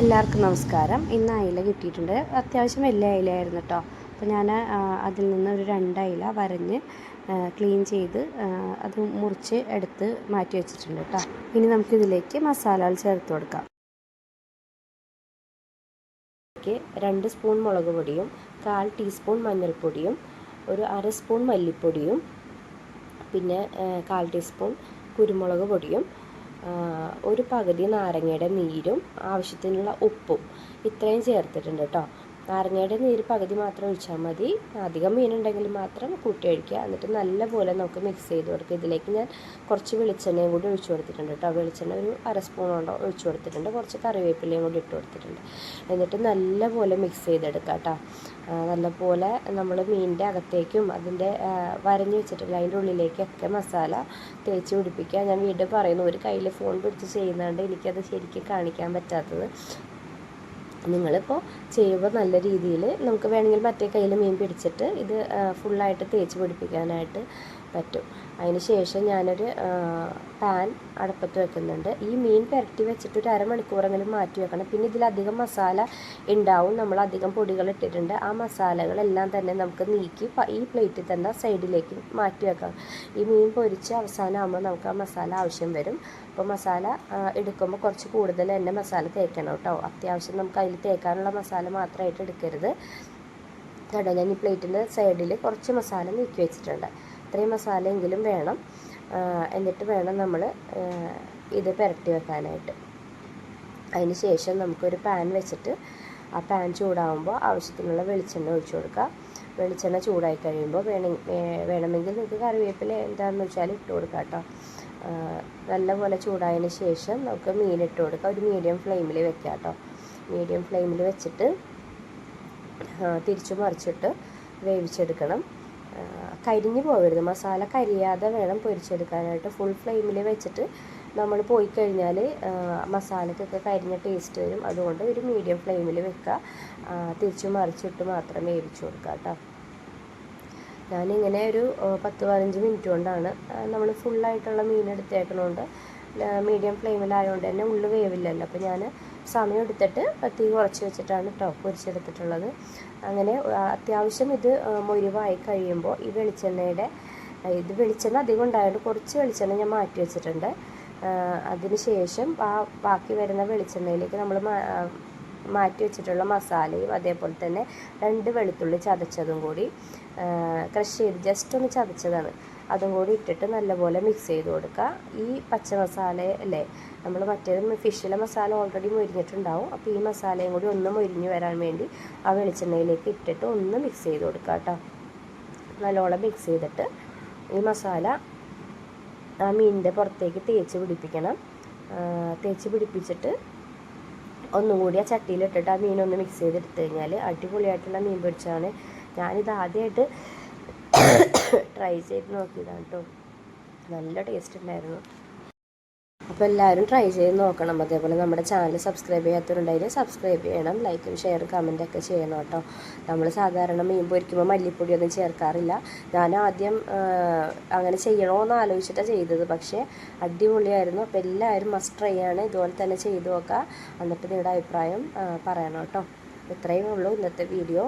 എല്ലാവർക്കും നമസ്കാരം. ഇന്ന് അയില കിട്ടിയിട്ടുണ്ട്. അത്യാവശ്യം വലിയ അയിലയായിരുന്നു കേട്ടോ അപ്പോൾ ഞാൻ അതിൽ നിന്ന് ഒരു രണ്ട് അയില വരഞ്ഞ് ക്ലീൻ ചെയ്ത് അത് മുറിച്ച് എടുത്ത് മാറ്റി വെച്ചിട്ടുണ്ട് കേട്ടോ ഇനി നമുക്കിതിലേക്ക് മസാലകൾ ചേർത്ത് കൊടുക്കാം. രണ്ട് സ്പൂൺ മുളക് പൊടിയും കാൽ ടീസ്പൂൺ മഞ്ഞൾപ്പൊടിയും ഒരു അര സ്പൂൺ മല്ലിപ്പൊടിയും പിന്നെ കാൽ ടീസ്പൂൺ കുരുമുളക് പൊടിയും ഒരു പകുതി നാരങ്ങയുടെ നീരും ആവശ്യത്തിനുള്ള ഉപ്പും ഇത്രയും ചേർത്തിട്ടുണ്ട് കേട്ടോ. നാരങ്ങയുടെ നീര് പകുതി മാത്രം ഒഴിച്ചാൽ മതി. അധികം മീനുണ്ടെങ്കിൽ മാത്രം കൂട്ടി ഒഴിക്കുക. എന്നിട്ട് നല്ലപോലെ നമുക്ക് മിക്സ് ചെയ്ത് കൊടുക്കുക. ഇതിലേക്ക് ഞാൻ കുറച്ച് വെളിച്ചെണ്ണയും കൂടി ഒഴിച്ചു കൊടുത്തിട്ടുണ്ട് കേട്ടോ. വെളിച്ചെണ്ണ ഒരു അര സ്പൂണോണ്ടോ ഒഴിച്ചു കൊടുത്തിട്ടുണ്ട്. കുറച്ച് കറിവേപ്പിലയും കൂടി ഇട്ട് കൊടുത്തിട്ടുണ്ട്. എന്നിട്ട് നല്ലപോലെ മിക്സ് ചെയ്തെടുക്കുക കേട്ടോ. നല്ലപോലെ നമ്മൾ മീനിന്റെ അകത്തേക്കും അതിന്റെ വരഞ്ഞു വെച്ചിട്ടില്ല അതിന്റെ ഉള്ളിലേക്കൊക്കെ മസാല തേച്ച് പിടിപ്പിക്കുക. ഞാൻ വീണ്ടും പറയുന്നു ഒരു കയ്യിൽ ഫോൺ പിടിച്ച് ചെയ്യുന്നതുകൊണ്ട് എനിക്കത് ശരിക്കും കാണിക്കാൻ പറ്റാത്തത്. നിങ്ങളിപ്പോൾ ചെയ്യുമ്പോൾ നല്ല രീതിയിൽ നമുക്ക് വേണമെങ്കിൽ മറ്റേ കയ്യിൽ മീൻ പിടിച്ചിട്ട് ഇത് ഫുള്ളായിട്ട് തേച്ച് പിടിപ്പിക്കാനായിട്ട് പറ്റും. അതിന് ശേഷം ഞാനൊരു പാൻ അടുപ്പത്ത് വെക്കുന്നുണ്ട്. ഈ മീൻ പുരട്ടി വെച്ചിട്ട് ഒരു അരമണിക്കൂറെങ്കിലും മാറ്റി വെക്കണം. പിന്നെ ഇതിലധികം മസാല ഉണ്ടാവും. നമ്മൾ അധികം പൊടികൾ ഇട്ടിട്ടുണ്ട്. ആ മസാലകളെല്ലാം തന്നെ നമുക്ക് നീക്കി ഈ പ്ലേറ്റിൽ തന്നെ സൈഡിലേക്ക് മാറ്റി വെക്കാം. ഈ മീൻ പൊരിച്ച് അവസാനമാകുമ്പോൾ നമുക്ക് ആ മസാല ആവശ്യം വരും. അപ്പോൾ മസാല എടുക്കുമ്പോൾ കുറച്ച് കൂടുതൽ തന്നെ മസാല തേക്കണം കേട്ടോ. അത്യാവശ്യം നമുക്ക് അതിൽ തേക്കാനുള്ള മസാല മാത്രമായിട്ട് എടുക്കരുത്. കേട്ടോ ഞാൻ ഈ പ്ലേറ്റിന്റെ സൈഡിൽ കുറച്ച് മസാല നീക്കി വെച്ചിട്ടുണ്ട്. ഇത്രയും മസാലയെങ്കിലും വേണം. എന്നിട്ട് വേണം നമ്മൾ ഇത് പുരട്ടി വെക്കാനായിട്ട്. അതിന് ശേഷം നമുക്കൊരു പാൻ വെച്ചിട്ട് ആ പാൻ ചൂടാവുമ്പോൾ ആവശ്യത്തിനുള്ള വെളിച്ചെണ്ണ ഒഴിച്ചു കൊടുക്കുക. വെളിച്ചെണ്ണ ചൂടായി കഴിയുമ്പോൾ വേണ വേണമെങ്കിൽ നിങ്ങൾക്ക് കറിവേപ്പില എന്താണെന്ന് വെച്ചാൽ ഇട്ട് കൊടുക്കാം കേട്ടോ. നല്ലപോലെ ചൂടായതിന് ശേഷം നമുക്ക് മീൻ ഇട്ട് കൊടുക്കാം. ഒരു മീഡിയം ഫ്ലെയിമിൽ വെക്കാം കേട്ടോ. മീഡിയം ഫ്ലെയിമിൽ വെച്ചിട്ട് തിരിച്ചു മറിച്ചിട്ട് വേവിച്ചെടുക്കണം. കരിഞ്ഞു പോകരുത് മസാല കരിയാതെ വേണം പൊരിച്ചെടുക്കാനായിട്ട്. ഫുൾ ഫ്ലെയിമിൽ വെച്ചിട്ട് നമ്മൾ പോയി കഴിഞ്ഞാൽ മസാലക്കൊക്കെ കരിഞ്ഞ ടേസ്റ്റ് വരും. അതുകൊണ്ട് ഒരു മീഡിയം ഫ്ലെയിമിൽ വെക്കുക തിരിച്ചു മറിച്ചിട്ട് മാത്രം വേവിച്ചു കൊടുക്കുക കേട്ടോ ഞാനിങ്ങനെ ഒരു പത്ത് പതിനഞ്ച് മിനിറ്റ് കൊണ്ടാണ് നമ്മൾ ഫുള്ളായിട്ടുള്ള മീൻ എടുത്തേക്കണോണ്ട് മീഡിയം ഫ്ലെയിമിലായതുകൊണ്ട് തന്നെ ഉള്ളു വേവില്ലല്ലോ. അപ്പോൾ ഞാൻ സമയം എടുത്തിട്ട് തീ കുറച്ച് വെച്ചിട്ടാണ് കേട്ടോ പൊരിച്ചെടുത്തിട്ടുള്ളത്. അങ്ങനെ അത്യാവശ്യം ഇത് മുരിവായി കഴിയുമ്പോൾ ഈ വെളിച്ചെണ്ണയുടെ ഇത് വെളിച്ചെണ്ണ അധികം ഉണ്ടായതുകൊണ്ട് കുറച്ച് വെളിച്ചെണ്ണ ഞാൻ മാറ്റി വെച്ചിട്ടുണ്ട്. അതിനുശേഷം ആ ബാക്കി വരുന്ന വെളിച്ചെണ്ണയിലേക്ക് നമ്മൾ മാറ്റി വെച്ചിട്ടുള്ള മസാലയും അതേപോലെ തന്നെ രണ്ട് വെളുത്തുള്ളി ചതച്ചതും കൂടി ക്രഷ് ചെയ്ത് ജസ്റ്റ് ഒന്ന് ചതച്ചതാണ്. അതും കൂടി ഇട്ടിട്ട് നല്ലപോലെ മിക്സ് ചെയ്ത് കൊടുക്കുക. ഈ പച്ച മസാല അല്ലേ നമ്മൾ മറ്റേത് ഫിഷിലെ മസാല ഓൾറെഡി മുരിഞ്ഞിട്ടുണ്ടാവും. അപ്പോൾ ഈ മസാലയും കൂടി ഒന്ന് മുരിഞ്ഞ് വരാൻ വേണ്ടി ആ വെളിച്ചെണ്ണയിലേക്ക് ഇട്ടിട്ട് ഒന്ന് മിക്സ് ചെയ്ത് കൊടുക്കുക കേട്ടോ. നല്ലോണം മിക്സ് ചെയ്തിട്ട് ഈ മസാല ആ മീനിന്റെ പുറത്തേക്ക് തേച്ച് പിടിപ്പിക്കണം. തേച്ച് പിടിപ്പിച്ചിട്ട് ഒന്നും കൂടി ആ ചട്ടിയിലിട്ടിട്ട് ആ മീനൊന്ന് മിക്സ് ചെയ്തെടുത്ത് കഴിഞ്ഞാൽ അടിപൊളിയായിട്ടുള്ള മീൻ പൊരിച്ചാണ് ഞാനിത് ആദ്യമായിട്ട് ട്രൈ ചെയ്ത് നോക്കിയതാണ് കേട്ടോ നല്ല ടേസ്റ്റ് ഉണ്ടായിരുന്നു. അപ്പോൾ എല്ലാവരും ട്രൈ ചെയ്ത് നോക്കണം. അതേപോലെ നമ്മുടെ ചാനൽ സബ്സ്ക്രൈബ് ചെയ്യാത്തവരുണ്ടായാലും സബ്സ്ക്രൈബ് ചെയ്യണം. ലൈക്കും ഷെയറും കമന്റൊക്കെ ചെയ്യണം കേട്ടോ. നമ്മൾ സാധാരണ മീൻ പൊരിക്കുമ്പോൾ മല്ലിപ്പൊടിയൊന്നും ചേർക്കാറില്ല. ഞാൻ ആദ്യം അങ്ങനെ ചെയ്യണമെന്ന് ആലോചിച്ചിട്ടാണ് ചെയ്തത്. പക്ഷേ അടിപൊളിയായിരുന്നു. അപ്പോൾ എല്ലാവരും മസ്റ്റ് ട്രൈ ആണ്. ഇതുപോലെ തന്നെ ചെയ്തു നോക്കുക എന്നിട്ട് നിങ്ങളുടെ അഭിപ്രായം പറയണം കേട്ടോ. ഇത്രയേ ഉള്ളൂ ഇന്നത്തെ വീഡിയോ